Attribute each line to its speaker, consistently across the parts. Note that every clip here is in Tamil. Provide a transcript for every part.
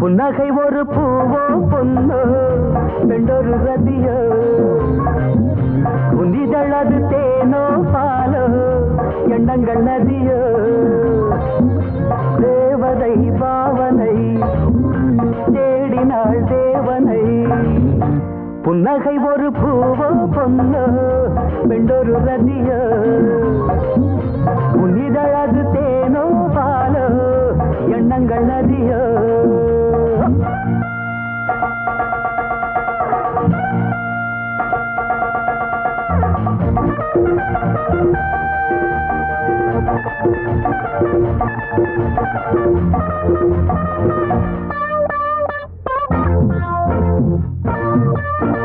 Speaker 1: புன்னகை ஒரு பூவோ பொன்னோ பெண்டொரு ரதியோ. உன்னிதழது தேனோ பாலோ எண்ணங்கள் நதியோ. தேடினாள் தேவனை புன்னகை ஒரு பூவோ பொன்னோ பெண்டொரு ரதியோ புனிதழது தேனோ பாலோ எண்ணங்கள் நதியோ Thank you. Thank you.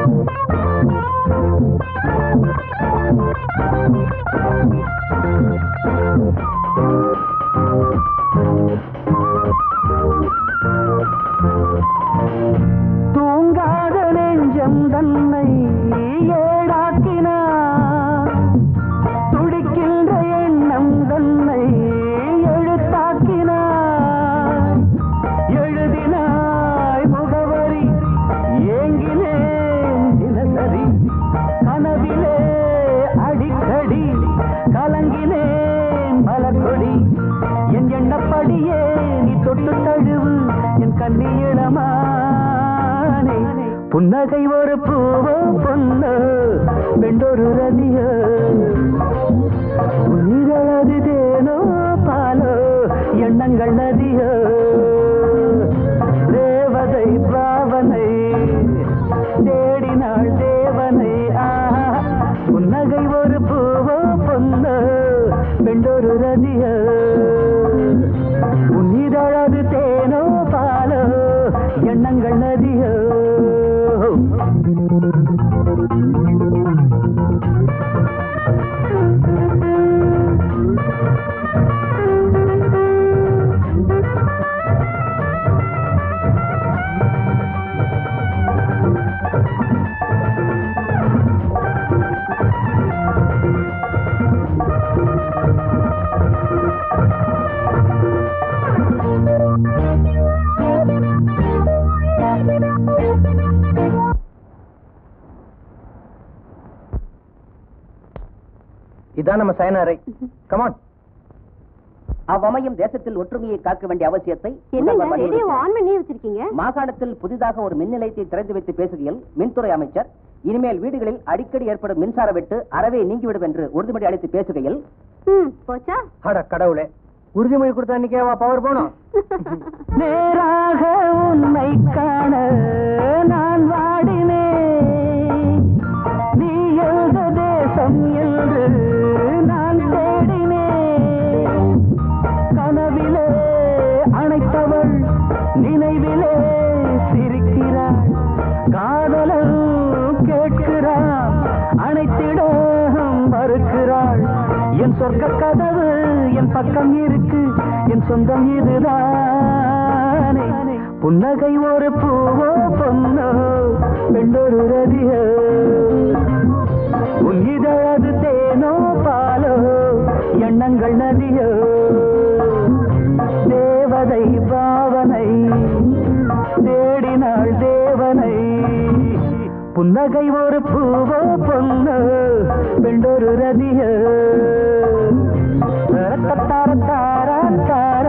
Speaker 1: தழுவு என் கண்ணியிடமானே புன்னகை ஒரு பூவோ பொண்ணு பெண்டொரு ரதியோ. உயிரது தேனோ பாலோ எண்ணங்கள் நதியோ. தேவதை பாவனை தேடினாள் தேவனை. ஆஹா புன்னகை ஒரு பூவோ பொண்ணு பெண்டொரு ரதியோ.
Speaker 2: இதான் நம்ம சயனாரை. கமான்
Speaker 3: அவ்வமயம் தேசத்தில் ஒற்றுமையை காக்க வேண்டிய அவசியத்தை மாகாணத்தில் புதிதாக ஒரு மின் நிலையத்தை திறந்து வைத்து பேசுகையில் மின்துறை அமைச்சர் இனிமேல் வீடுகளில் அடிக்கடி ஏற்படும் மின்சார வெட்டு அறவே நீங்கிவிடும் என்று உறுதிமொழி அளித்து பேசுகையில்
Speaker 4: ம் போச்சா?
Speaker 2: அட கடவுளே உறுதிமொழி கொடுத்தா அன்னைக்கேவா பவர் போனோம்.
Speaker 1: நேராக என் சொர்க்க கதவு என் பக்கம் இருக்கு என் சொந்தம் இதுதானே. புன்னகை ஒரு பூவோ பொன்னோ பெண்டொரு ரதியோ. புன்னகை ஒரு பூவோ பொண்ணு பெண்டொரு ரதிய. தர தார. தார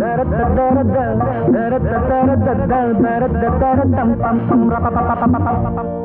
Speaker 1: தர தர தர தர தர தர தரத்தரதம் பம் பம் ரப ப ப பம்